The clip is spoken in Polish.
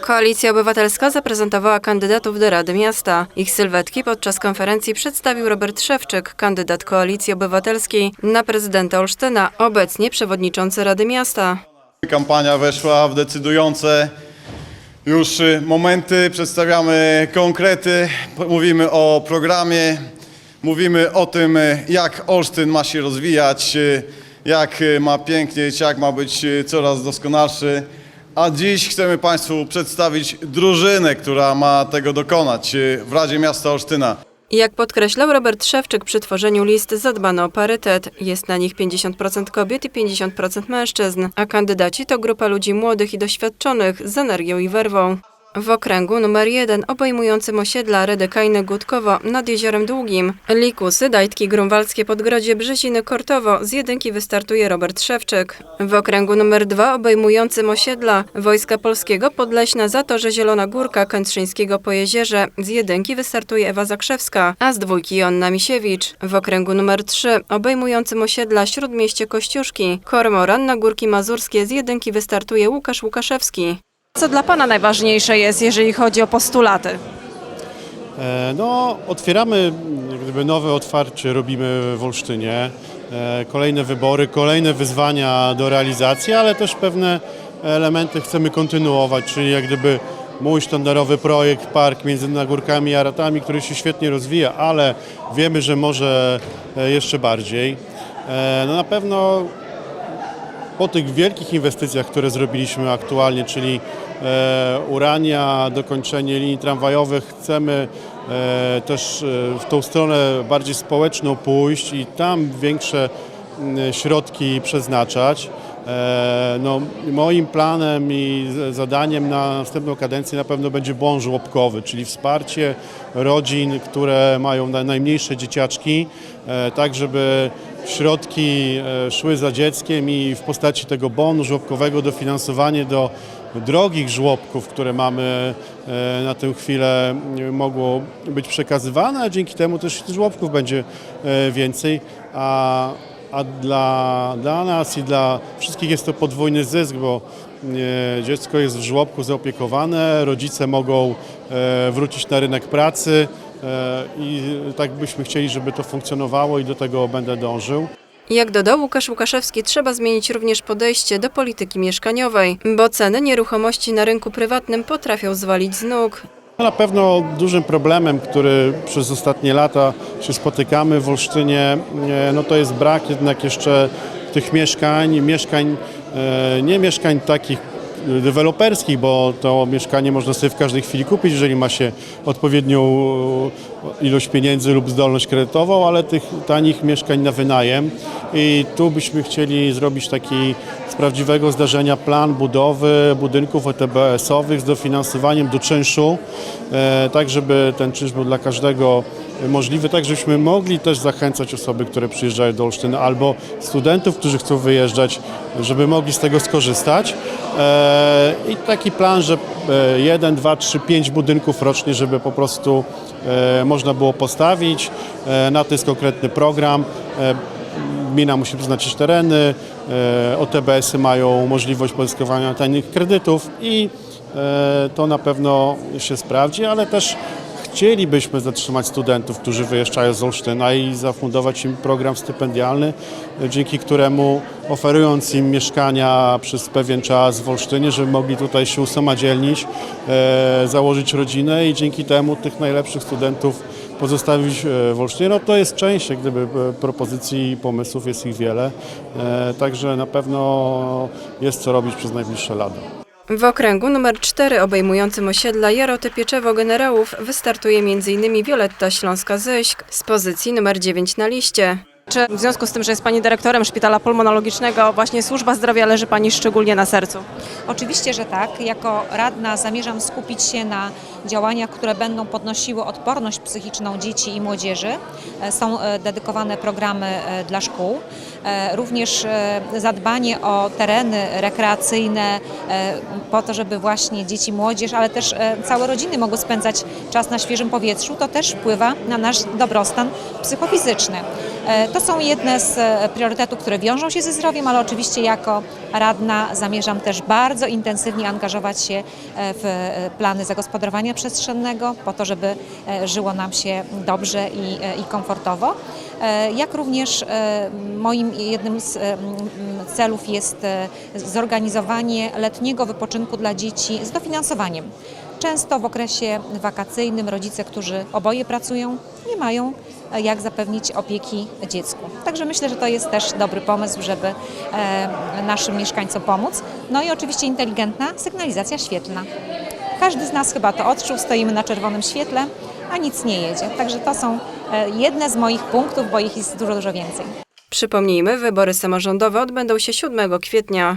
Koalicja Obywatelska zaprezentowała kandydatów do Rady Miasta. Ich sylwetki podczas konferencji przedstawił Robert Szewczyk, kandydat Koalicji Obywatelskiej na prezydenta Olsztyna, obecnie przewodniczący Rady Miasta. Kampania weszła w decydujące już y, momenty, przedstawiamy konkrety, mówimy o programie, mówimy o tym, y, jak Olsztyn ma się rozwijać, y, jak ma pięknieć, jak ma być coraz doskonalszy. A dziś chcemy Państwu przedstawić drużynę, która ma tego dokonać y, w Radzie Miasta Olsztyna. Jak podkreślał Robert Szewczyk przy tworzeniu list zadbano o parytet. Jest na nich 50% kobiet i 50% mężczyzn, a kandydaci to grupa ludzi młodych i doświadczonych z energią i werwą. W okręgu numer 1 obejmującym osiedla Redekajny Gutkowo nad Jeziorem Długim, Likusy, Dajtki Grunwaldzkie, Podgrodzie, Brzeziny, Kortowo z jedynki wystartuje Robert Szewczyk. W okręgu numer 2 obejmującym osiedla Wojska Polskiego, Podleśna, Zatorze, Zielona Górka, Kętrzyńskiego po Jezierze z jedynki wystartuje Ewa Zakrzewska, a z dwójki Joanna Misiewicz. W okręgu numer 3 obejmującym osiedla Śródmieście Kościuszki, Kormoran na Górki Mazurskie z jedynki wystartuje Łukasz Łukaszewski. Co dla Pana najważniejsze jest, jeżeli chodzi o postulaty? E, No, otwieramy gdyby nowe otwarcie, robimy w Olsztynie. E, Kolejne wybory, kolejne wyzwania do realizacji, ale też pewne elementy chcemy kontynuować, czyli jak gdyby mój sztandarowy projekt Park między Nagórkami a Ratami, który się świetnie rozwija, ale wiemy, że może e, jeszcze bardziej. No na pewno po tych wielkich inwestycjach, które zrobiliśmy aktualnie, czyli Urania, dokończenie linii tramwajowych, chcemy e, też e, w tą stronę bardziej społeczną pójść i tam większe środki przeznaczać. E, no, moim planem i zadaniem na następną kadencję na pewno będzie bon żłobkowy, czyli wsparcie rodzin, które mają na- najmniejsze dzieciaczki, e, tak żeby środki e, szły za dzieckiem i w postaci tego bonu żłobkowego dofinansowanie do drogich żłobków, które mamy e, na tę chwilę e, mogło być przekazywane, a dzięki temu też żłobków będzie e, więcej, a, a dla, dla nas i dla wszystkich jest to podwójny zysk, bo dziecko jest w żłobku zaopiekowane, rodzice mogą wrócić na rynek pracy i tak byśmy chcieli, żeby to funkcjonowało i do tego będę dążył. Jak dodał Łukasz Łukaszewski, trzeba zmienić również podejście do polityki mieszkaniowej, bo ceny nieruchomości na rynku prywatnym potrafią zwalić z nóg. Na pewno dużym problemem, który przez ostatnie lata się spotykamy w Olsztynie, e, no to jest brak jednak jeszcze tych mieszkań, mieszkań, e, nie mieszkań takich deweloperskich, bo to mieszkanie można sobie w każdej chwili kupić, jeżeli ma się odpowiednią e, ilość pieniędzy lub zdolność kredytową, ale tych tanich mieszkań na wynajem. I tu byśmy chcieli zrobić taki z prawdziwego zdarzenia plan budowy budynków OTBS-owych z dofinansowaniem do czynszu, e, tak żeby ten czynsz był dla każdego możliwy, tak żebyśmy mogli też zachęcać osoby, które przyjeżdżają do Olsztyna albo studentów, którzy chcą wyjeżdżać, żeby mogli z tego skorzystać. E, I taki plan, że e, jeden, dwa, trzy, pięć budynków rocznie, żeby po prostu e, można było postawić. E, Na to jest konkretny program. Gmina musi przeznaczyć tereny, OTBS-y mają możliwość pozyskiwania tanich kredytów i to na pewno się sprawdzi, ale też chcielibyśmy zatrzymać studentów, którzy wyjeżdżają z Olsztyna i zafundować im program stypendialny, dzięki któremu oferując im mieszkania przez pewien czas w Olsztynie, żeby mogli tutaj się usamodzielnić, e, założyć rodzinę i dzięki temu tych najlepszych studentów pozostawić e, w Olsztynie. No to jest część jak gdyby e, propozycji i pomysłów, jest ich wiele, także na pewno jest co robić przez najbliższe lata. W okręgu numer 4 obejmującym osiedla Jaroty Pieczewo Generałów wystartuje m.in. Wioletta Śląska-Zyśk z pozycji numer 9 na liście. Czy w związku z tym, że jest Pani dyrektorem Szpitala Pulmonologicznego, właśnie służba zdrowia leży Pani szczególnie na sercu? Oczywiście, że tak. Jako radna zamierzam skupić się na działaniach, które będą podnosiły odporność psychiczną dzieci i młodzieży. E, Są e, dedykowane programy e, dla szkół. również zadbanie o tereny rekreacyjne po to, żeby właśnie dzieci, młodzież, ale też całe rodziny mogły spędzać czas na świeżym powietrzu, to też wpływa na nasz dobrostan psychofizyczny. E, To są jedne z e, priorytetów, które wiążą się ze zdrowiem, ale oczywiście jako radna zamierzam też bardzo intensywnie angażować się e, w e, plany zagospodarowania przestrzennego po to, żeby żyło nam się dobrze i, i komfortowo. Jak również moim jednym z celów jest zorganizowanie letniego wypoczynku dla dzieci z dofinansowaniem. Często w okresie wakacyjnym rodzice, którzy oboje pracują, nie mają jak zapewnić opieki dziecku. Także myślę, że to jest też dobry pomysł, żeby e, naszym mieszkańcom pomóc. No i oczywiście inteligentna sygnalizacja świetlna. Każdy z nas chyba to odczuł, stoimy na czerwonym świetle, a nic nie jedzie. Także to są e, jedne z moich punktów, bo ich jest dużo, dużo więcej. Przypomnijmy, wybory samorządowe odbędą się 7 kwietnia.